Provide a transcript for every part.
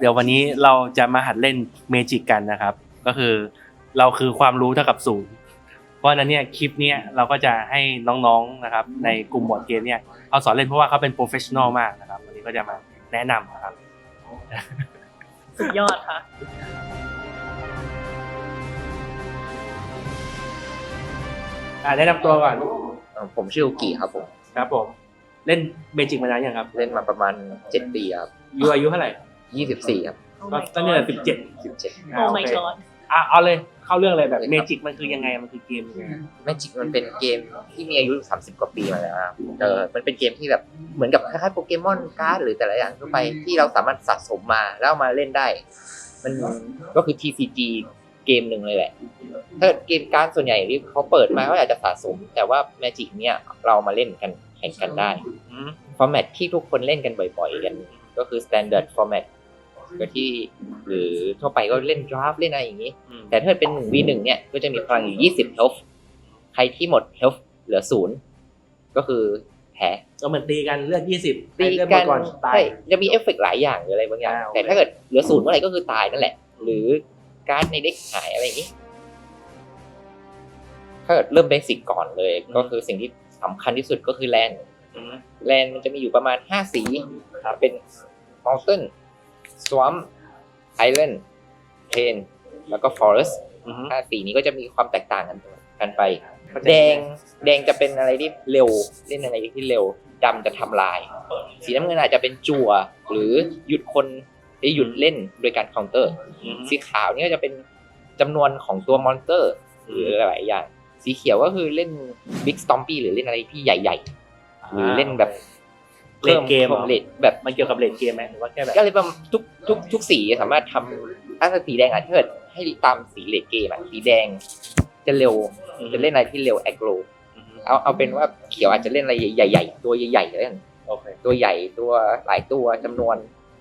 เดี๋ยววันนี้เราจะมาหัดเล่นเมจิกกันนะครับ ก็คือเราคือความรู้เท่ากับศูนย์เพราะฉะนั้นเนี่ยคลิปเนี้ยเราก็จะให้น้องๆนะครับ ในกลุ่มบอร์ดเกมเนี่ยเขาสอนเล่นเพราะว่าเขาเป็นโปรเฟชชั่นอลมากนะครับ วันนี้ก็จะมาแนะนำนะครับ สุดยอดค่ะ อ่าแนะนำตัวก่อนเอ่อผมชื่ออุกิครับผมครับผมเล่นเมจิกมานานยังครับเล่นมาประมาณเจ็ดปีครับ อายุอายุเท่าไหร่ ยี่สิบสี่ครับ Oh ก็ my ตั้งแต่ god สิบเจ็ดสิบเจ็ดโอ้ my god อะเอาเลยเข้าเรื่องเลยแบบเมจิกมันคือยังไงมันคือเกมยังไงแมจิกมันเป็นเกมที่มีอายุสามสิบกว่าปีมาแล้วครับเออมันเป็นเกมที่แบบเหมือนกับคล้ายๆโปเกมอนการ์ดหรือแต่ละอย่างทั่วไปที่เราสามารถสะสมมาแล้วเอามาเล่นได้ มันก็คือ TCG เกมหนึ่งเลยแหละ ถ้าเกิดเกมการ์ดส่วนใหญ่ที่เขาเปิดมาก็อาจจะสะสม แต่ว่าแมจิกเนี่ยเรามาเล่นกันแข่งกันได้ อืม ฟอร์แมตที่ทุกคนเล่นกันบ่อยๆกัน ก็คือ standard format ก็ที่หรือทั่วไปก็เล่น draft เล่นอะไรอย่างนี้อืมแต่ถ้าเป็น1 v 1เนี่ยก็จะมีพลังอยู่20 health ใครที่หมด health เหลือศูนย์ก็คือแพ้ก็เหมือนตีกันเลือดยี่สิบตีเลือดหมกัดนก่อนตายใช่จะมีเอฟเฟกต์หลายอย่างหรืออะไรบางอย่างอ่าโอเคแต่ถ้าเกิดเหลือศูนย์เมื่อไหร่ก็คือตายนั่นแหละ หรือการ์ดในเด็กหายอะไรอย่างนี้ถ้าเกิดเริ่มเบสิกก่อนเลย ก็คือสิ่งที่สำคัญที่สุดก็คือแลนอืมแลนมันจะมีอยู่ประมาณ5สีครับเป็น Mountain Swamp Island Plain แล้วก็ Forest อืมห้าสีนี้ก็จะมีความแตกต่างกันกันไปเข้าใจแดงแดงจะเป็นอะไรที่เร็วเล่นอะไรที่เร็วดำจะทำลาย สีน้ำเงินอาจจะเป็นจั่วหรือหยุดคนหรือหยุดเล่นโดยการเคาน์เตอร์ อืมสีขาวนี่ก็จะเป็นจำนวนของตัวมอนสเตอร์ หรือหลายๆอย่าง สีเขียวก็คือเล่น Big Stompy หรือเล่นอะไรที่ใหญ่ ๆ หรือเล่นแบบ เล่นเกมเหรอเลทแบบมันเกี่ยวกับเลดเกมไหมหรือว่าแค่แบบก็เลยประมาณทุกทุกทุกสีสามารถทำถ้าสีแดงอะถ้าเกิดให้ตามสีเลดเกมอะสีแดง จะเร็วจะเล่นอะไรที่เร็วแอคโรอืมเอาเอาเป็นว่าเขียวอาจจะเล่นอะไรใหญ่ ๆ ตัวใหญ่ๆแล้วกันโอเคตัวใหญ่ตัวหลายตัวจำนวน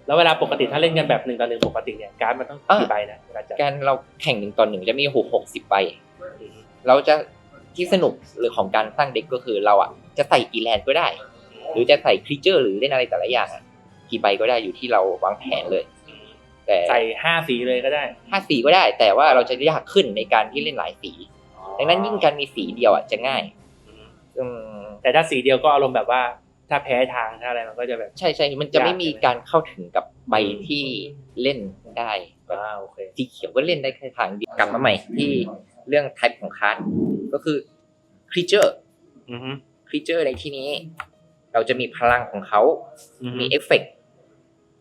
แล้วเวลาปกติถ้าเล่นกันแบบหนึ่งต่อหนึ่งปกติเนี่ยการ์ดมันต้องอะกี่ใบนะเวลาจัดการเราแข่งหนึ่งต่อหนึ่งจะมีหกหกสิบใบอืมเราจะที่สนุกหรือของการสร้างเด็กก็คือเราอะจะใส่กี่แลนด์ก็ได้ หรือจะใส่ครีเจอร์หรือเล่นอะไรแต่ละอย่างอะกี่ใบก็ได้อยู่ที่เราวางแผนเลย แต่ใส่ห้าสีเลยก็ได้ห้าสีก็ได้ แต่ว่าเราจะยากขึ้นในการที่เล่นหลายสี ดังนั้นยิ่งการมีสีเดียวอะจะง่ายอืมอืมแต่ถ้าสีเดียวก็อารมณ์แบบว่า ถ้าแพ้ทางถ้าอะไรมันก็จะแบบ ใช่ใช่มันจะไม่มียากใช่ไหมการเข้าถึงกับใบที่เล่นได้แบบอ่าโอเคสีเขียวก็เล่นได้แค่ทางเดียวกลับมาใหม่ที่เรื่อง type ของคาร์ดก็คือ creature อือฮึ creature ในที่นี้ เราจะมีพลังของเขาอือฮึมีเอฟเฟก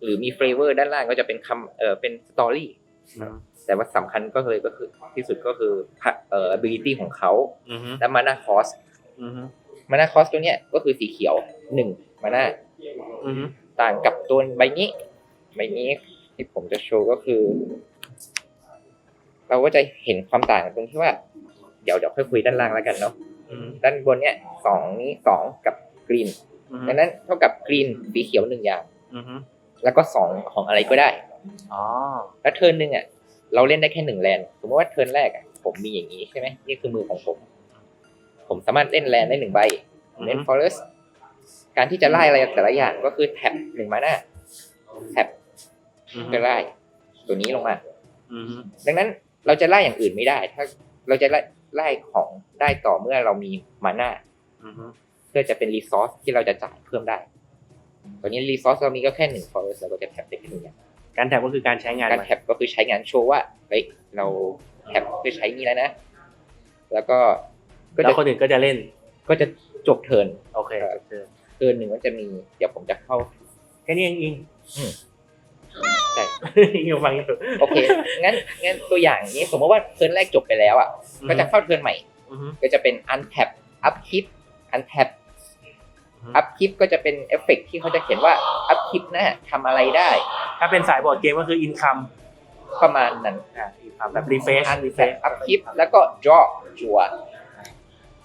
หรือมี flavor ด้านล่างก็จะเป็นคำเออเป็น story อืมแต่ว่าสำคัญก็เลยก็คือที่สุดก็คือเอ่อ ability ของเขาอือฮึและ mana cost อือฮึ mana cost ตัวเนี้ยก็คือสีเขียวหนึ่ง mana อือฮึต่างกับตัวใบนี้ใบนี้ที่ผมจะโชว์ก็คือ เราก็จะเห็นความต่างตรงที่ว่า เดี๋ยวเดี๋ยวค่อยคุยด้านล่างแล้วกันเนาะอือฮึด้านบนเนี้ยสองนี้สองกับกรีนอือฮึ ดังนั้นเท่ากับกรีนสีเขียวหนึ่งอย่างอือฮึแล้วก็สองของอะไรก็ได้อ๋อแล้วเทิร์นหนึ่งอะ เราเล่นได้แค่หนึ่งแลนด์สมมติว่าเทิร์นแรกอะผมมีอย่างนี้ใช่ไหมนี่คือมือของผม ผมสามารถเล่นแลนด์ได้หนึ่งใบเล่นฟอเรสการที่จะไล่อะไรแต่ละอย่างก็คือแท็บหนึ่งมาหน้าแท็บอือฮึก็ไล่ตัวนี้ลงมาอือฮึดังนั้นเราจะไล่อย่างอื่นไม่ได้ ถ้าเราจะไล่ไล่ของได้ต่อเมื่อเรามีมาหน้าอือฮึเพื่อจะเป็นรีซอสที่เราจะจ่ายเพิ่มได้ ตอนนี้รีซอสเรามีก็แค่หนึ่งฟอเรสเราก็จะแท็บได้แค่หนึ่งอย่างการแท็บก็คือการใช้งานการมันแท็บก็คือใช้งานโชว์ว่าเฮ้ยเราแท็บเพื่อใช้นี่แล้วนะ แล้วก็ก็แล้วจะคนอื่นก็จะเล่น ก็จะจบเทิร์นโอเคครับโอเคเทิร์นหนึ่งก็จะมี เดี๋ยวผมจะเข้าแค่นี้เองอิงใช่อิงฟังอยู่โอเคงั้นงั้นตัวอย่างนี้สมมติว่าเทิร์นแรกจบไปแล้วอะก็จะเข้าเทิร์นใหม่อือฮึก็จะเป็น untap upkeep untap อื ม upkeep ก็จะเป็นเอฟเฟกต์ที่เขาจะเขียนว่า upkeep นะทำอะไรได้ ถ้าเป็นสายบอร์ดเกมก็คืออินคัมประมาณนั้นอ่าอินคัมแบบรีเฟซรีเฟ untap ซ upkeep แล้วก็ draw จัว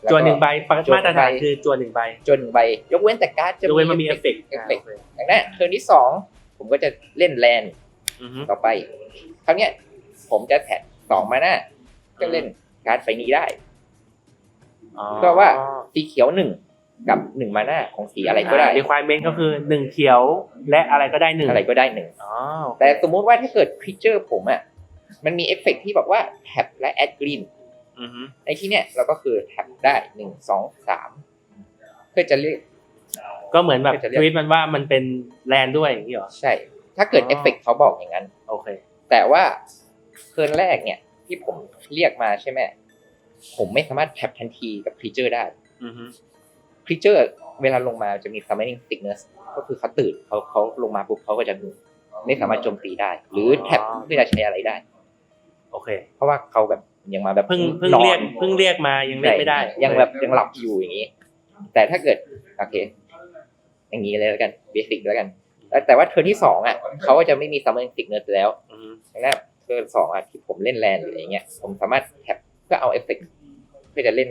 แล้ก็จวนหนึ่งใบปกติจวนมาตรฐานใบคือจวนหนึ่งใบจนใบ ยกเว้นแต่การ์ดจะยกเว้นมันมีเอฟเฟกต์เอฟเฟกต์ดังนั้นเทิร์นที่สองผมก็จะเล่นแลนด์อือฮึต่อไปคราวเนี้ย ผมจะแท็กสองมาหน้าก็เล่นการ์ดไฟนี้ได้อ๋อก็ว่าสีเขียวหนึ่ง กับหนึ่งมาหน้าของสีอะไรก็ได้อ่า requirement ก็คือหนึ่งเขียวและอะไรก็ได้หนึ่งอะไรก็ได้หนึ่งอ๋อแต่สมมุติว่าถ้าเกิดครีเจอร์ผมอะมันมีเอฟเฟกต์ที่บอกว่าแท็บและแอดกรีนอือฮึในที่เนี้ยเราก็คือแท็บได้หนึ่งสองสามเพื่อจะเรียกก็เหมือนแบบจะเรียกทวิตมันว่ามันเป็นแลนด้วยอย่างนี้เหรอใช่ ถ้าเกิดอ๋อเอฟเฟกต์เขาบอกอย่างนั้นโอเค แต่ว่าเทิร์นแรกเนี่ย ที่ผมเรียกมาใช่ไหมผมไม่สามารถแท็บทันทีกับครีเจอร์ได้ อือฮึครีเจอร์เวลาลงมาจะมี summoning sickness ก็คือเขาตื่นเขาเขาลงมาปุ๊บเขาก็จะไม่สามารถโจมตีได้ หรือแท็บเพื่อจะใช้อะไรได้ โอเค เพราะว่าเขาแบบยังมาแบบเพิ่งเพิ่งนอนเรียกเพิ่งเรียกมายังเรียกไม่ได้ใช่ยังแบบยังหลับอยู่อย่างนี้ แต่ถ้าเกิดโอเค อย่างนี้เลยแล้วกันเบสิกแล้วกันแต่แต่ว่าเทิร์นที่สองอะเขาก็จะไม่มี summoning sickness แล้วอือฮึดังนั้นเทิร์นสองอะที่ผมเล่นแลนด์หรืออะไรเงี้ยผมสามารถแท็บเพื่อเอาเอฟเฟกต์เพื่อจะเล่น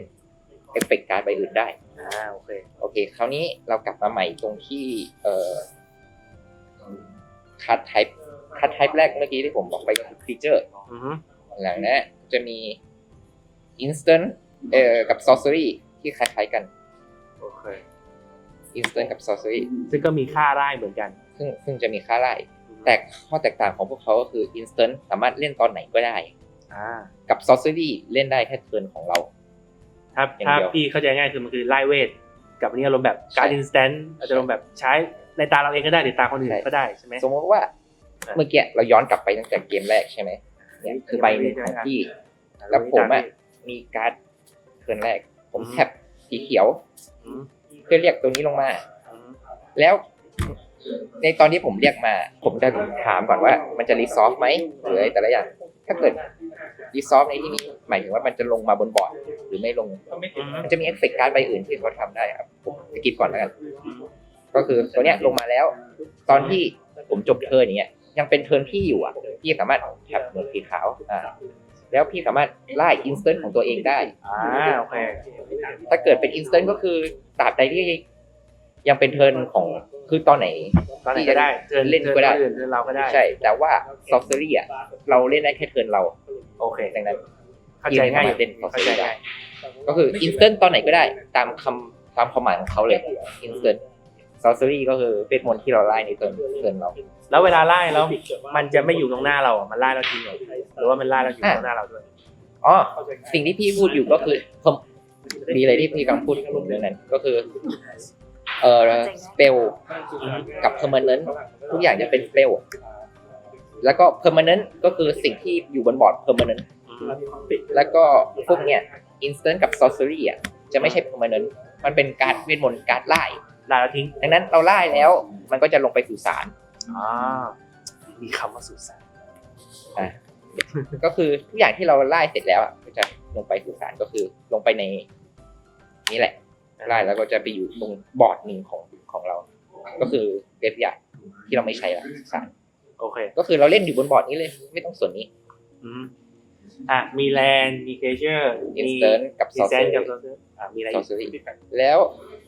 เอฟเฟกต์การ์ดใบอื่นได้ อ่าโอเคโอเค คราวนี้เรากลับมาใหม่ตรงที่เอ่อคัดไทป์คัดไทป์แรกเมื่อกี้ที่ผมบอกไปคือ creature อือฮึหลังนั้นจะมี instant เอ่อกับ sorcery ที่คล้ายๆกัน โอเค instant กับ sorcery ซึ่งก็มีค่าได้เหมือนกัน ซึ่งซึ่งจะมีค่าไล่แต่ข้อแตกต่างของพวกเขาก็คือ instant สามารถเล่นตอนไหนก็ได้ อ่า กับ sorcery เล่นได้แค่เทิร์นของเรา ถ้าอย่างถ้าเดียว พี่เข้าใจง่ายคือมันคือไล่เวท กับอันนี้อารมณ์แบบการใช่อินสแตนต์อาจจะอารมณ์แบบใช้ในตาเราเองก็ได้หรือตาคนอื่นใช่ก็ได้ใช่ไหม สมมติว่าอะเมื่อกี้เราย้อนกลับไปตั้งแต่เกมแรกใช่ไหมเนี่ยคือใบหนึ่งของพี่ แล้วผมอะมีการ์ดเทิร์นแรกผมแท็บสีเขียวอืมเพื่อเรียกตัวนี้ลงมา อืมแล้วในตอนที่ผมเรียกมา ผมจะถามก่อนว่ามันจะรีซอฟไหมหรืออะไรแต่ละอย่าง ถ้าเกิด รีซอฟในที่นี้หมายถึงว่ามันจะลงมาบนบอร์ดหรือไม่ลงอืมมันจะมีเอฟเฟกต์การ์ดใบอื่นที่เขาทำได้ครับผมสกิปก่อนแล้วกัน ก็คือตัวเนี้ยลงมาแล้ว ตอนที่ผมจบเทิร์นอย่างเงี้ยยังเป็นเทิร์นพี่อยู่อะพี่สามารถแท็บหมวดสีขาวอ่าแล้วพี่สามารถไล่อินสแตนต์ของตัวเองได้ อ่าโอเค ถ้าเกิดเป็นอินสแตนต์ก็คือตราบใดที่ยังเป็นเทิร์นของ คือตอนไหนตอนไหนก็ได้เทิร์นเล่นก็ได้เทิร์นอื่นเทิร์นเราก็ได้ ใช่ แต่ว่าซอฟต์แวร์อะเราเล่นได้แค่เทิร์นเรา โอเคดังนั้นเข้าใจง่ายอยู่เล่นเข้าใจง่ายก็คืออินสแตนต์ตอนไหนก็ได้ ตามคำตามความหมายของเขาเลยอินสแตนต์ซอฟต์แวร์ก็คือเวทมนต์ที่เราไล่ในเทิร์นเทิร์นเรา แล้วเวลาไล่แล้วมันจะไม่อยู่ตรงหน้าเราอะมันไล่เราจริงเหรอหรือว่ามันไล่เราอยู่ตรงหน้าเราด้วยอ๋อสิ่งที่พี่พูดอยู่ก็คือผมดีเลยที่พี่กำลังพูดถึงเรื่องนั้นก็คือ เอ่อสเปลกับเพอร์มานนทุกอย่างจะเป็นสเปลแล้วก็เพอร์มานนก็คือสิ่งที่อยู่บนบอร์ดเพอร์มานนอืมแล้วก็พวกเนี้ยอินสแตนต์กับซอ r เ e อรี่อะจะไม่ใช่เพอร์มานนมันเป็นการดเวทมนต์การดไล่ไล่เราทิ้งดังนั้นเราไล่แล้วมันก็จะลงไปสู่สารอ่ามีคำว่าสุสานอะก็คือทุกอย่างที่เราไล่เสร็จแล้วอะก็จะลงไปสู่สารก็คือลงไปในนี่แหละ ไล่แล้วก็จะไปอยู่ตรงบอร์ดหนึ่งของของเรา ก็คือเกฟยาที่เราไม่ใช้ละสารโอเค ก็คือเราเล่นอยู่บนบอร์ดนี้เลย ไม่ต้องส่วนนี้อืมอะมีแลนด์มีเคเชอร์มี instant กับมีแซน sorcery กับโซเซอร์อะมีอะไรซอีอกส r รี่แล้ว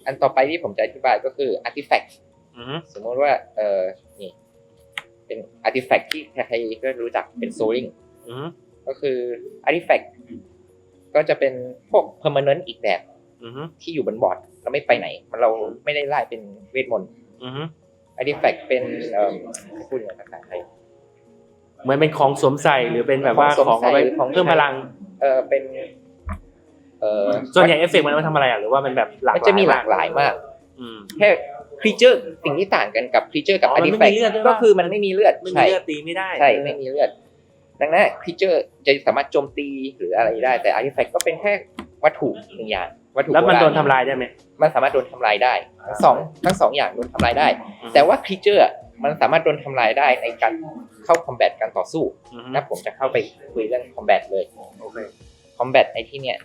อันต่อไปที่ผมจะอธิบายก็คือ artifact อืมสมมติว่า เออนี่ เป็น artifact ที่ใครๆก็รู้จักเป็น soling อืมก็คือ artifact ก็จะเป็นพวก permanent อีกแบบอืม ที่อยู่บนบอร์ดเราไม่ไปไหน มันเราไม่ได้ไล่เป็นเวทมนต์อืม artifact เป็นเอ่อพูดยังไงภาษาไทย เหมือนเป็นของสวมใส่หรือเป็นแบบว่าของสวมของเอาไว้ใส่หรือของ เพิ่มพลัง เออเป็น เออส่วนใหญ่เอฟเฟกต์มันเอาไว้ทำอะไรอะหรือว่ามันแบบหลากหมันลายจะมีหลากหลายมาก อืม แค่ creature สิ่งที่ต่างกันกับ creature กับอ๋อมันไม่ artifact มีเลือดด้วยปะ ก็คือมันไม่มีเลือดไม่มีใช่ เลือดตีไม่ได้ใช่ไม่มีเลือด ดังนั้น creature จะสามารถโจมตีหรืออะไรได้ แต่ artifact ก็เป็นแค่วัตถุหนึ่งอย่าง วัตถุแล้วมันบรโดนทำลายได้ไหมมันสามารถโดนทำลายได้ทั้งสองทั้งสองอย่างโดนทำลายได้อืมแต่ว่า creature อะมันสามารถโดนทำลายได้ในการเข้า combat การต่อสู้อืมนะผมจะเข้าไปคุยเรื่อง combat เลยโอเค combat ในที่เนี้ย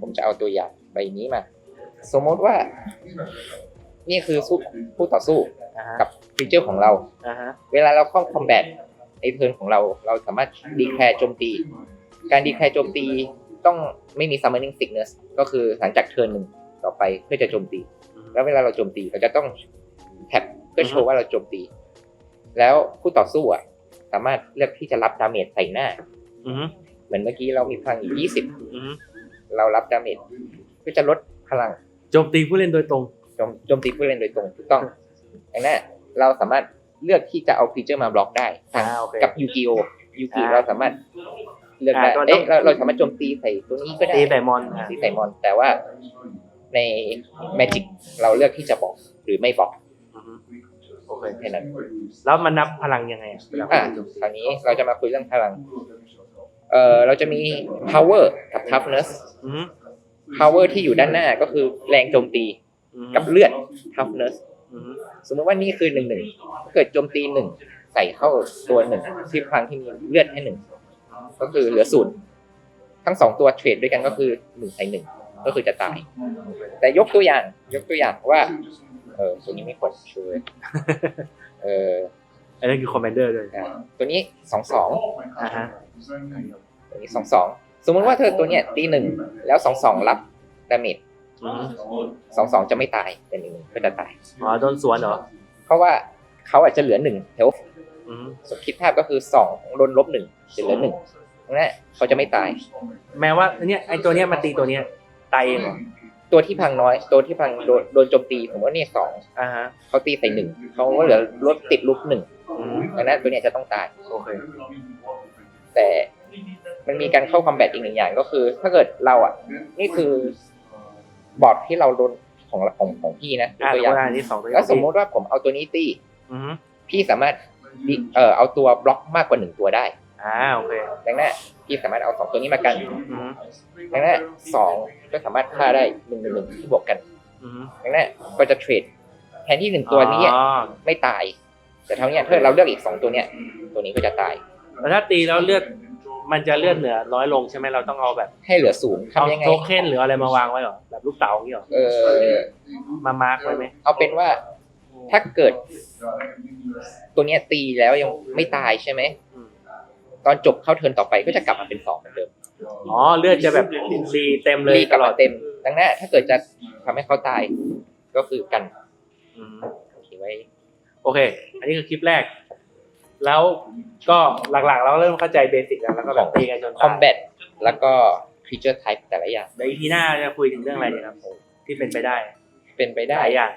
ผมจะเอาตัวอย่างใบนี้มา สมมติว่า นี่คือสู้ผู้ต่อสู้อ่าฮะกับ creature ของเราอ่าฮะเวลาเราเข้า combat ในเทิร์นของเรา เราสามารถดีแคร์โจมตี การดีแคร์โจมตี ต้องไม่มี summoning sickness ก็คือหลังจากเทิร์นหนึ่งต่อไปเพื่อจะโจมตี แล้วเวลาเราโจมตีเราจะต้องแท็บเพื่อโชว์ว่าเราโจมตี แล้วผู้ต่อสู้อะสามารถเลือกที่จะรับดาเมจใส่หน้าอืมเหมือนเมื่อกี้เรามีพลังอยู่อืม20เรารับดาเมจเพื่อจะลดพลังโจมตีผู้เล่นโดยตรงโจมโจมตีผู้เล่นโดยตรงถูกต้องดังนั้นเราสามารถเลือกที่จะเอาครีเจอร์มาบล็อกได้ทางอ่าโอเคกับยูกิโอยูกิอ่าเราสามารถ เลือกได้อ่าตัวเอ๊ะต้องเราเราสามารถโจมตีใส่ตัวนี้ก็ได้ตีแต่มอนอะตีใส่มอน แต่ว่าในแมจิกเราเลือกที่จะบอกหรือไม่บอกอือฮึโอเคแค่นั้นแล้วมันนับพลังยังไงอะเวลาอะคราวนี้เราจะมาคุยเรื่องพลังเอ่อเราจะมี power กับ toughness อือฮึ power ที่อยู่ด้านหน้าก็คือแรงโจมตีอือฮึกับเลือด toughness อือฮึสมมติว่านี่คือหนึ่งหนึ่งเกิดโจมตีหนึ่งใส่เข้าตัวหนึ่งที่พลังที่มีเลือดให้หนึ่ง ก็คือเหลือศูนย์ทั้งสองตัวเทรดด้วยกันก็คือหนึ่งใส่หนึ่งก็คือจะตาย แต่ยกตัวอย่าง ยกตัวอย่างว่า เออตัวนี้ไม่ควรช่วยเอออันนั้นคือคอมเมนเดอร์ด้วยอะตัวนี้สองสองอ่าฮะตัวนี้สองสองสมมติว่าเธอตัวเนี้ยตีหนึ่งแล้วสองสองรับดาเมจอือฮึสองสองจะไม่ตายแต่หนึ่งก็จะตาย อ๋อโดนสวนเหรอ เพราะว่าเขาอาจจะเหลือหนึ่งแถวอือฮึ สมคิดภาพก็คือสองโดนลบหนึ่งจะเหลือหนึ่งนั่นแหละเขาจะไม่ตาย แม้ว่าเนี่ยไอตัวเนี้ยมาตีตัวเนี้ยตายเองเหรอตัวที่พังน้อย ตัวที่พังโดนโดนโจมตีผมว่าเนี่ยสองอ่าฮะเขาตีใส่หนึ่งเขาก็เหลือลดติดลบหนึ่งอืมดังนั้นตัวเนี้ยจะต้องตายโอเคแต่มันมีการเข้าคอมแบทอีกหนึ่งอย่างก็คือ ถ้าเกิดเราอะ นี่คือบอร์ดที่เราโดนของของของพี่นะอ่าตัวตัอย่างวอันที่สองตัวอแล้ย่าวงสมมติว่าผมเอาตัวนี้ตีอือฮึพี่สามารถดิ เอ่อเอาตัวบล็อกมากกว่าหนึ่งตัวได้อ่าโอเคดังนั้นพี่สามารถเอาสองตัวนี้มากันอือฮึดังนั้นสองก็สามารถฆ่าได้หนึ่งหนึ่งหนึ่งที่บวกกันอือฮึดังนั้นก็จะเทรดแทนที่หนึ่งตัวนี้อ๋อไม่ตาย แต่เท่านี้ถ้าเราเลือกอีกสองตัวเนี้ยตัวนี้ก็จะตาย แล้วถ้าตีแล้วเลือดมันจะเลือดเหลือน้อยลงใช่ไหมเราต้องเอาแบบให้เหลือศูนย์เอาทำยังไง โทเค็นหรืออะไรมาวางไว้เหรอแบบลูกเต๋าอย่างนี้เหรอเออ มามาร์กไว้ไหมเอาเป็นว่า ถ้าเกิด ตัวเนี้ยตีแล้วยังไม่ตายใช่ไหมอืมตอนจบเข้าเทิร์นต่อไปก็จะกลับมาเป็นสองเหมือนเดิมอ๋อเลือดจะแบบรีเต็มเลยรีกตลับลอมาดเต็ม ดังนั้นถ้าเกิดจะทำให้เขาตายก็คือกันอืมโอเคไว้ โอเค อันนี้คือคลิปแรก แล้วก็หลักๆ เราเริ่มเข้าใจเบสิกแล้วแล้วก็แบบตีกันจนคอมแบทแล้วก็ creature type แต่ละอย่าง เดี๋ยวอีพีหน้าจะคุยถึงเรื่องอะไรดีครับที่เป็นไปได้เป็นไปหได้ลายอย่าง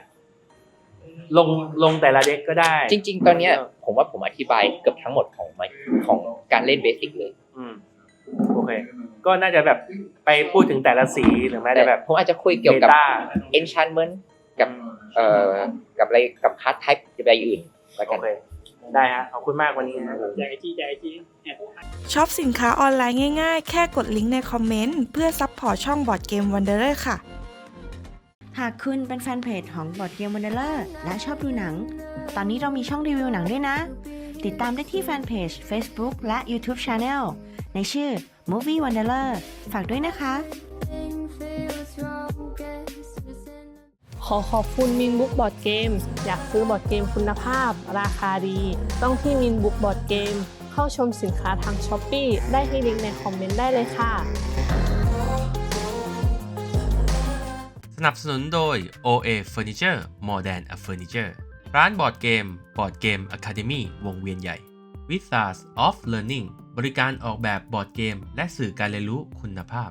ลงลงแต่ละเด็กก็ได้ จริง ๆ ตอนเนี้ยผมว่าผมอธิบายเกือบทั้งหมดของมันของการเล่นเบสิกเลยอืมโอเค ก็น่าจะแบบไปพูดถึงแต่ละสีหรือแม้แต่แบบผมอาจจะคุยเกี่ยวกับเมตา enchantment กับเอ่อกับอะไรกับ card type อะไรอื่นแล้วโอกันเคได้ฮะขอบคุณมากวันนี้นะใจที่ใจที่แอบช็อปสินค้าออนไลน์ง่ายๆ แค่กดลิงก์ในคอมเมนต์ เพื่อซัพพอร์ตช่องบอร์ดเกมวันเดอร์ค่ะ หากคุณเป็นแฟนเพจของบอดเกมวันเดอร์และชอบดูหนัง ตอนนี้เรามีช่องรีวิวหนังด้วยนะ ติดตามได้ที่แฟนเพจ Facebook และ YouTube Channel ในชื่อ Movie Wanderer ฝากด้วยนะคะ ขอขอบคุณมินบุ๊กบอร์ดเกมอยากซื้อบอร์ดเกมคุณภาพ ราคาดี ต้องที่มินบุ๊กบอร์ดเกมเข้าชมสินค้าทางช้อปปีได้ที่ลิงก์ในคอมเมนต์ได้เลยค่ะ นับสนุนโดย OA Furniture More Than a Furniture ร้านบอร์ดเกมบอร์ดเกม Academy วงเวียนใหญ่ w i z a r s of Learning บริการออกแบบบอร์ดเกม และสื่อการเรียนรู้คุณภาพ